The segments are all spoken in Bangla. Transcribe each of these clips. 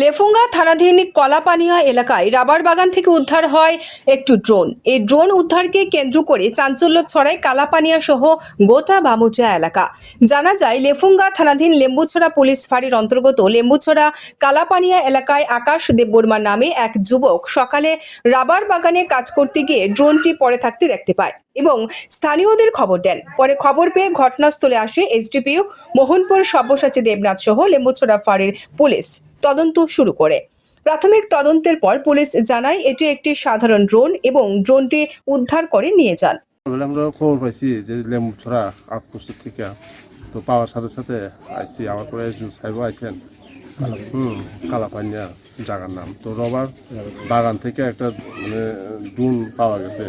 লেফুঙ্গা থানাধীন কলাপানিয়া এলাকায় রাবার বাগান থেকে উদ্ধার হয় একটু ড্রোন। এই ড্রোন উদ্ধারকে কেন্দ্র করে চাঞ্চল্য ছড়ায় কালাপানিয়া সহ গোটা বামুচা এলাকা। জানা যায়, লেফুঙ্গা থানাধীন লেম্বুছড়া পুলিশ ফাঁড়ির অন্তর্গত লেম্বুছড়া কালাপানিয়া এলাকায় আকাশ দেববর্মা নামে এক যুবক সকালে রাবার বাগানে কাজ করতে গিয়ে ড্রোনটি পড়ে থাকতে দেখতে পায় এবং স্থানীয়দের খবর দেন। পরে খবর পেয়ে ঘটনাস্থলে আসে এসডিপিও মোহনপুর সব্যসাচী দেবনাথ সহ লেম্বুছড়া ফাঁড়ির পুলিশ। তদন্ত শুরু করে। প্রাথমিক তদন্তের পর পুলিশ জানায় এটি একটি সাধারণ ড্রোন এবং ড্রোনটি উদ্ধার করে নিয়ে যান। আমরা খবর পাইছি যে লেম্বু ছড়া আউটপোস্টের থেকে। তো পাওয়ার সাথে সাথে আইসি আমার পরে সাহেব আইছেন। হুম, কালাপানিয়া জায়গার নাম। তো রবার বাগান থেকে একটা মানে ডুন পাওয়া গেছে।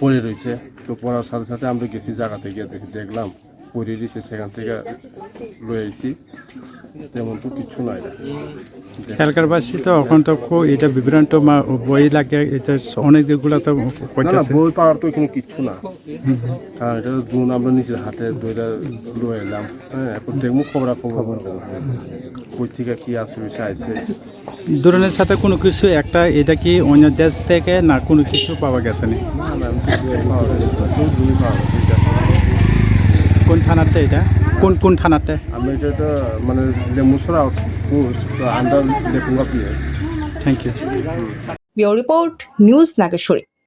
পড়ে রয়েছে। তো পড়ার সাথে সাথে আমরা গেছি জায়গাতে গিয়ে দেখি, দেখলাম পড়ে রয়েছে সেখান থেকে রয়েছি। তেমন তো কিছু নয় না এলাকারবাসী তো এখন তো এটা বিভ্রান্ত বই লাগে এটা অনেক দিকগুলো তো না বই পাওয়ার তো এখানে কিচ্ছু না। কারণ এটা দুন আমরা নিজের হাতে দইটা লয়ে এলাম। হ্যাঁ এখন দেখব খবর খবর কই থেকে কি আসে বিষয় আছে ধরনের সাথে কোনো কিছু একটা এটা কি অন্য দেশ থেকে না কোনো কিছু পাওয়া গেছে না পাওয়া গেছে তো দুই পাওয়া গেছে এটা। কোন থানাতে এটা? কোন কোন থানাতে? আমি এটা তো মানে লেমুসরা আন্ডার লেখুঙ্গা PS thank you bureau report news Nageshwari.